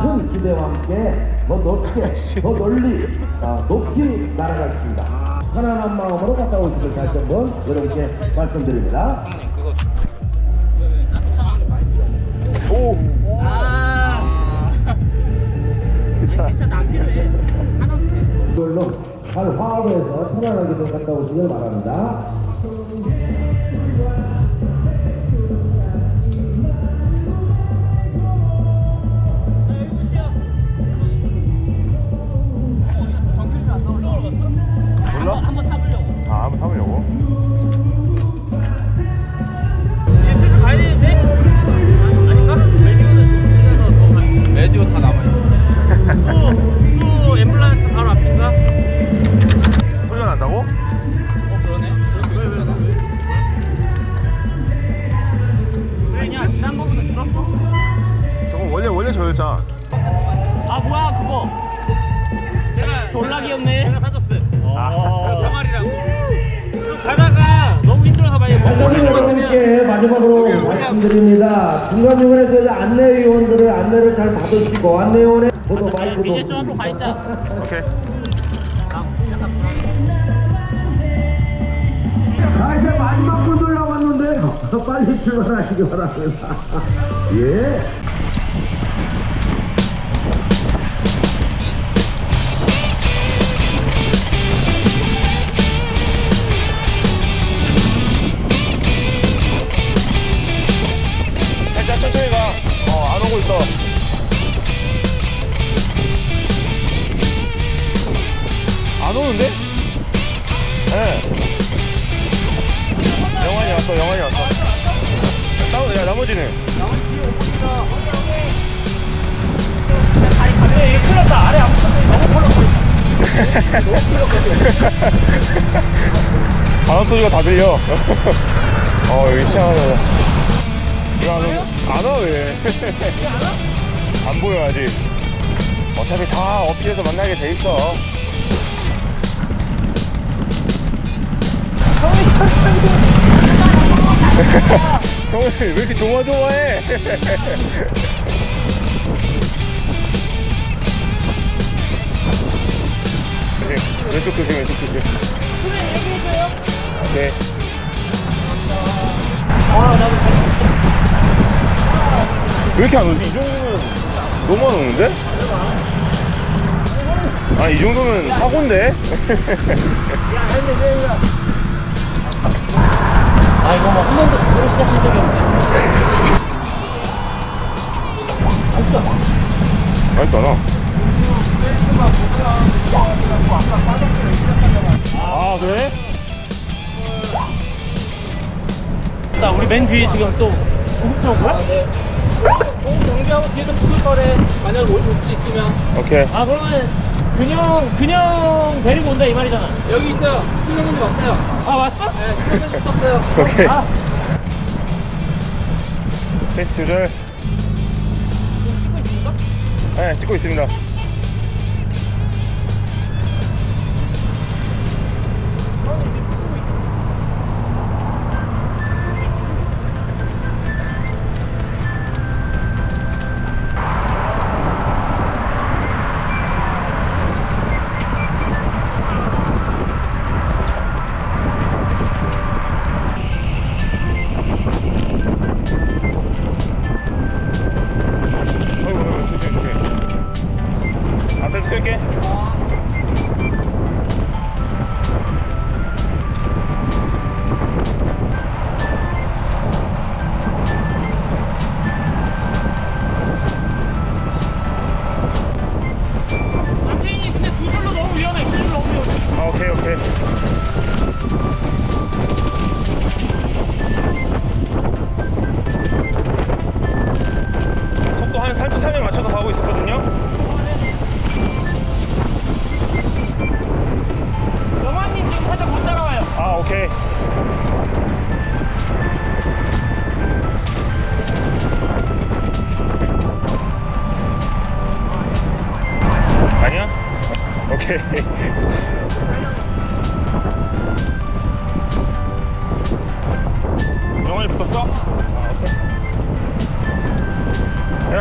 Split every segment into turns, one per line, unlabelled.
큰 기대와 함께 더 높게, 더 널리, 아, 높이 날아가겠습니다. 편안한 마음으로 갔다 오시길 다시 한번 여러분께 말씀드립니다.
오!
아. 괜찮아 안 필요해. 하나도 돼.
이걸로 잘 화합해서 편안하게 좀 갔다 오시길 바랍니다.
저였잖아.
아 뭐야 그거 제가 졸라 귀엽네 제가 사줬어요
아.
병아리라고 가다가 너무 힘들어서 많이 못
사장님 여러분께 마지막으로 말씀드립니다. 중간중간에서 이제 안내위원들의 안내를 잘 받으시고 안내위원의 저도 마이크도
미제 좀 앞으로 가 있자
오케이.
자 이제 마지막 분들 남았는데요. 빨리 출발하시기 바랍니다. 예.
나, 나머지는?
아니 가면 얘 큰일 났다 아래 너무 펄럭거린다
바람 소리가 다 들려. 어, 여기 시원하다. 야, 너, 안 와, 왜? 안 보여, 아직. 어차피 다 어필해서 만나게 돼 있어. 성훈이 왜 이렇게 조마조마해? 조심, 왼쪽 조심, 왼쪽 조심. 오케이. 왜 이렇게 안 오지? 이 정도면 너무 안 오는데? 아, 이 정도면 사고인데?
아 이거 뭐한 번도 제대로
나. 아, 그래?
나 우리 맨 뒤에 지금 또 구급차 온 거야? 네 어, 정비하고 뒤에서 부를 거래 만약 올수 있으면
오케이.
아 그러면 근영 근영 데리고 온다 이 말이잖아 여기 있어요 신영님 왔어요 아 왔어? 네 신영님 왔어요
오케이. 아조 네, 찍고 있습니다.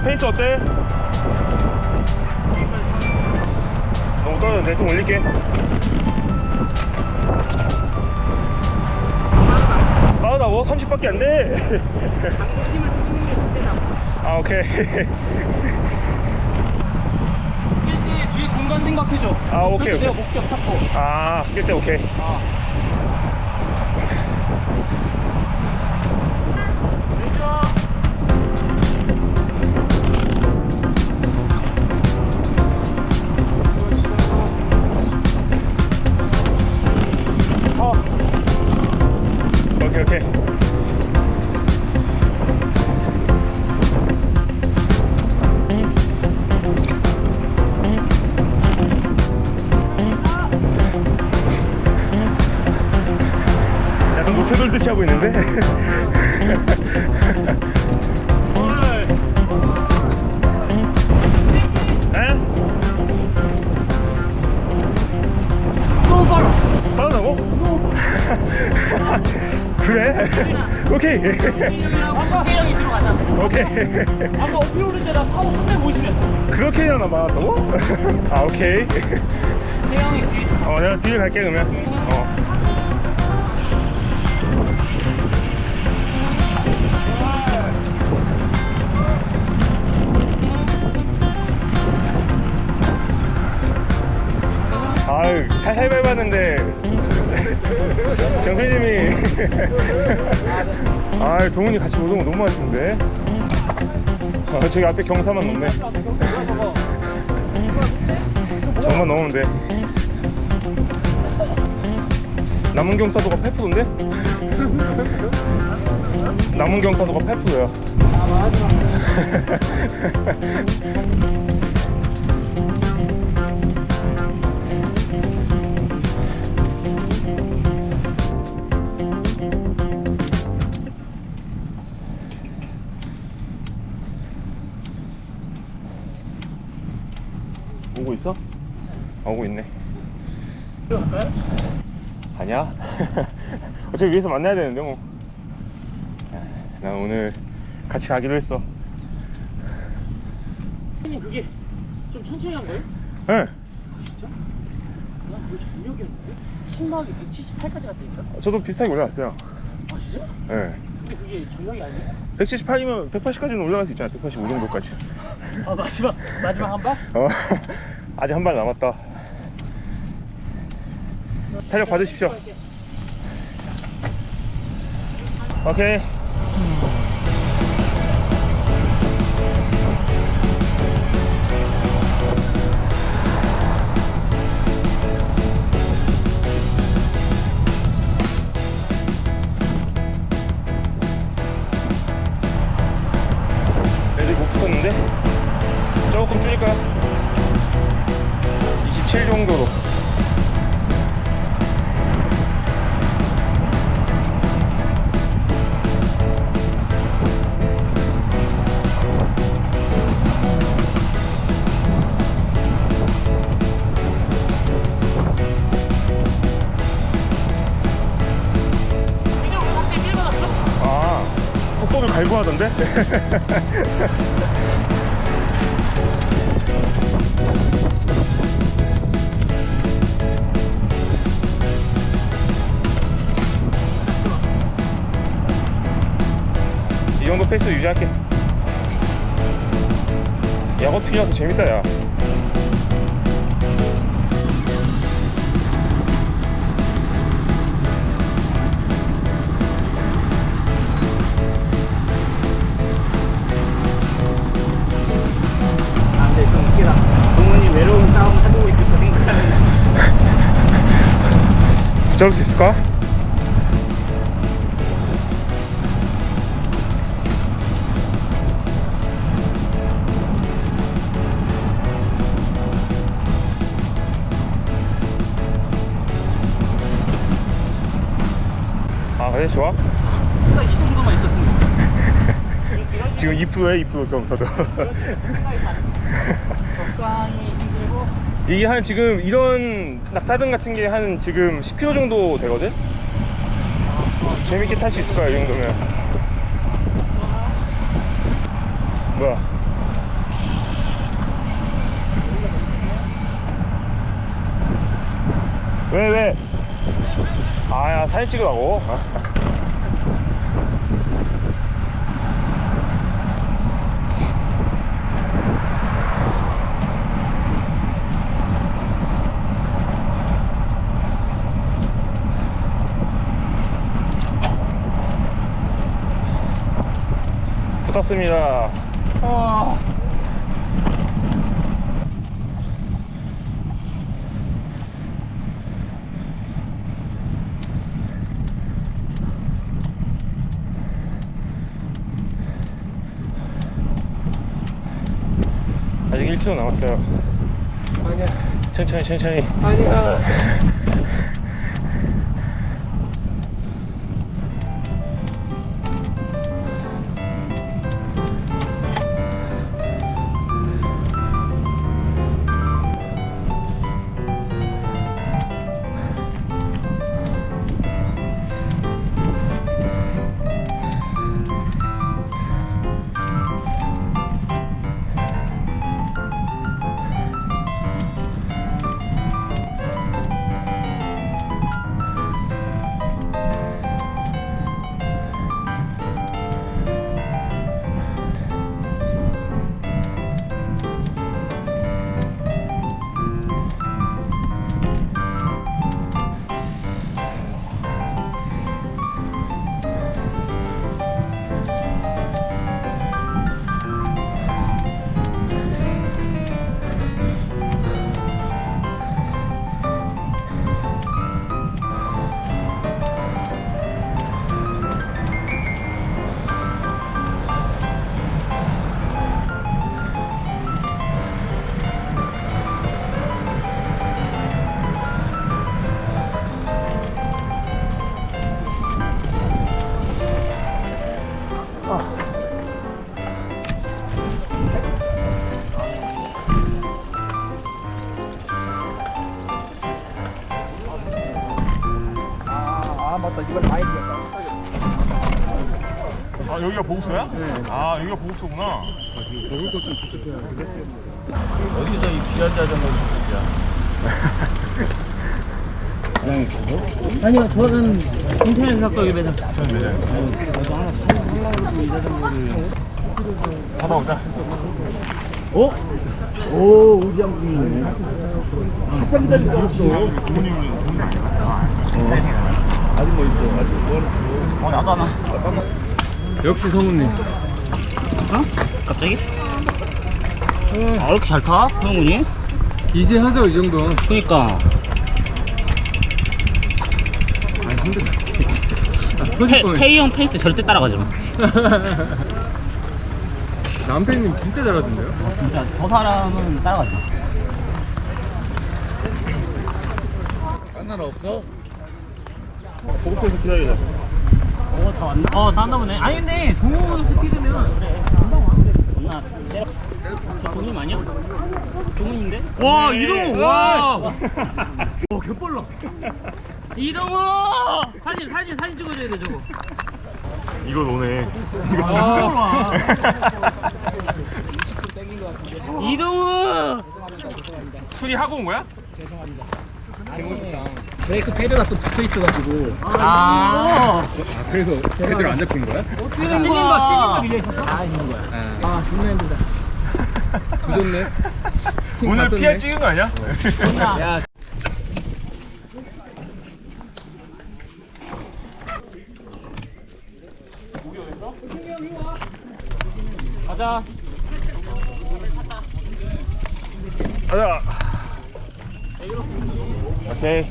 야 페이스 어때? 너무 떨어졌는데 좀 올릴게 빠르다고? 30밖에 안돼 아 오케이
뛸때 뒤에 공간 생각해줘.
아, 오케이, 오케이.
내가 목적 잡고.
아 그때 오케이
아.
약간 노트 돌듯이 하고 있는데. 빠르다고? 그래? 오케이
아까 혜영이 들어가자.
오케이
아까 어필 오를 때나 파워 350이었어.
그렇게 하나 많았다고? 아 오케이
뒤에.
어 내가 뒤에 갈게 그러면 어 아유 살살 밟았는데. 정필님이. 아유 동훈이 같이 오는 거 너무 아쉬운데. 아 저기 앞에 경사만 넘네. 정말 넘으면 돼 남은 경사도가 8%인데? 남은 경사도가 8%야 오고 있어? 아, 오고 있네
들어갈까요?
아니야 어차피 위에서 만나야 되는데 뭐. 뭐난 오늘 같이 가기로 했어
혜영이 그게 좀 천천히 한 거예요?
응
진짜? 나 그게 정력이었는데? 신나게 178까지 갔다니까?
저도 비슷하게 올라갔어요
아 진짜?
예
근데 그게 정력이 아니야?
178이면 180까지는 올라갈 수 있잖아 185 정도까지
아 마지막 마지막 한 발?
어 아직 한 발 남았다. 탄력 받으십시오. 오케이 조금 줄일까요? 27 정도로
밀어놨어?
아 속도를 갈구하던데? 이 정도 페이스 유지할게. 야구 필이라서 재밌다 야.
아 근데 좀 웃기다. 동훈이 외로운 싸움 거 생각하면
붙잡을 수 있을까? 지금 2%에 2% 경사도.
적당히
이게 한 지금 이런 낙타등 같은 게 한 지금 10km 정도 되거든? 재밌게 탈 수 있을 거야, 이 정도면. 뭐야? 왜, 왜? 아야, 사진 찍으라고. 붙었습니다. 아. 아직 1km 남았어요. 아니야. 천천히 천천히. 아니야. 보급소야? 네. 아 여기가 보급소구나.
어디서 이 귀한 자전거를
아니요, 저는 인터넷 샀고 여기 매장.
저는 매장. 받아오자.
어? 오, 우리 형님이네.
부모님 부모님
아직 뭐 있어 아직 뭐
어, 나도 하나.
역시 성우님
어? 갑자기? 아, 이렇게 잘 타? 형훈이?
이제 하죠 이 정도
그니까.
아니 힘들다 아,
태,
터질 뻔했어
태희 형 페이스 절대 따라가지 마.
남태님 진짜 잘하던데요?
진짜 저 사람은 따라가지 마.
딴 나라 없어?
보급소에서 기다리자.
어, 다 왔나? 어, 다 왔나 보네. 아니, 근데 동호 스피드면 그래. 금방 와. 누나, 때려. 저 동훈 아니야? 동훈인데? 와, 이동우! 와! 와, 개빨라. 이동우! 사진, 사진, 사진 찍어줘야 돼, 저거.
이거 노네.
아, 이동우!
수리 하고 온 거야?
브레이크 패드가 또 붙어 있어가지고
아,
아 그래서 패드를 안 잡힌 거야?
시민거, 시민거 밀려 있었어?
아 존나 힘들다 조졌네 팀
오늘
다 썼네.
PR 찍은 거 아니야?
야
가자.
가자. 오케이.